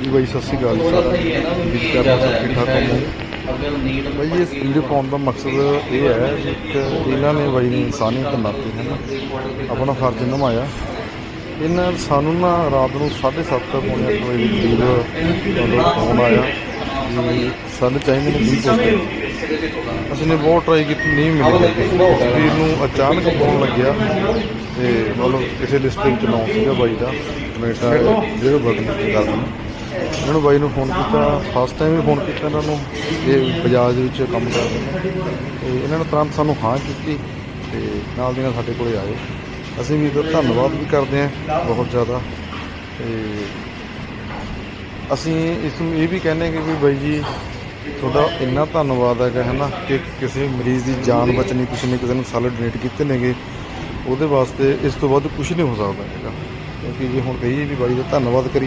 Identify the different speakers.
Speaker 1: ਹਾਂਜੀ ਬਾਈ, ਸਤਿ ਸ਼੍ਰੀ ਅਕਾਲ ਜੀ। ਸਾਰਿਆਂ ਸਭ ਠੀਕ ਠਾਕ ਹੋਣਗੇ ਬਾਈ ਇਸ ਵੀਡੀਓ ਪਾਉਣ ਦਾ ਮਕਸਦ ਇਹ ਹੈ ਕਿ ਇੱਕ ਇਹਨਾਂ ਨੇ ਬਾਈ ਨੇ ਇਨਸਾਨੀਅਤ ਨਾਤੇ ਹੈ ਨਾ, ਆਪਣਾ ਫਰਜ਼ ਨਿਭਾਇਆ। ਇਹਨਾਂ ਸਾਨੂੰ ਨਾ ਰਾਤ ਨੂੰ 7:30 ਪੌਣੇ ਅੱਠ ਵਜੇ ਦੇ ਕਰੀਬ ਤੁਹਾਨੂੰ ਫੋਨ ਆਇਆ ਸਾਨੂੰ ਚਾਹੀਦੇ ਨੇ 20 ਪੋਸਟ ਅਸੀਂ ਨੇ ਬਹੁਤ ਟਰਾਈ ਕੀਤੀ, ਨਹੀਂ ਮਿਲੀ ਵੀਰ ਨੂੰ ਅਚਾਨਕ ਫੋਨ ਲੱਗਿਆ ਤੇ ਮਤਲਬ ਕਿਸੇ ਲਿਸਟ ਵਿੱਚ ਨਾਮ ਸੀਗਾ ਬਾਈ ਦਾ। ਕਨੇਡਾ ਜਿਹੜੇ ਬਦਲ ਕਰਦੇ ਇਹਨਾਂ ਨੂੰ ਬਾਈ ਨੂੰ ਫੋਨ ਕੀਤਾ ਫਸਟ ਟਾਈਮ ਵੀ ਫੋਨ ਕੀਤਾ ਇਹਨਾਂ ਨੂੰ, ਇਹ ਬਾਜ਼ਾਰ ਦੇ ਵਿੱਚ ਕੰਮ ਕਰਦੇ ਨੇ। ਤੇ ਇਹਨਾਂ ਨੇ ਤੁਰੰਤ ਸਾਨੂੰ ਹਾਂ ਕੀਤੀ ਤੇ ਨਾਲ ਦੀ ਨਾਲ ਸਾਡੇ ਕੋਲੇ ਆਏ। ਅਸੀਂ ਵੀ ਇਹਦਾ ਧੰਨਵਾਦ ਵੀ ਕਰਦੇ ਹਾਂ ਬਹੁਤ ਜ਼ਿਆਦਾ। ਤੇ ਅਸੀਂ ਇਸ ਨੂੰ ਇਹ ਵੀ ਕਹਿੰਦੇ ਕਿ ਵੀ ਬਾਈ ਜੀ, ਤੁਹਾਡਾ ਇੰਨਾ ਧੰਨਵਾਦ ਹੈਗਾ, ਹੈ ਨਾ, ਕਿ ਕਿਸੇ ਮਰੀਜ਼ ਦੀ ਜਾਨ ਬਚਣੀ, ਕਿਸੇ ਨੇ ਕਿਸੇ ਨੂੰ ਸਾਲ ਡੋਨੇਟ ਕੀਤੇ ਨੇਗੇ, ਉਹਦੇ ਵਾਸਤੇ ਇਸ ਤੋਂ ਵੱਧ ਕੁਝ ਨਹੀਂ ਹੋ ਸਕਦਾ ਹੈਗਾ। ਕਿਉਂਕਿ ਜੇ ਹੁਣ ਕਹੀਏ ਵੀ ਬਾਈ ਦਾ ਧੰਨਵਾਦ ਕਰੀਏ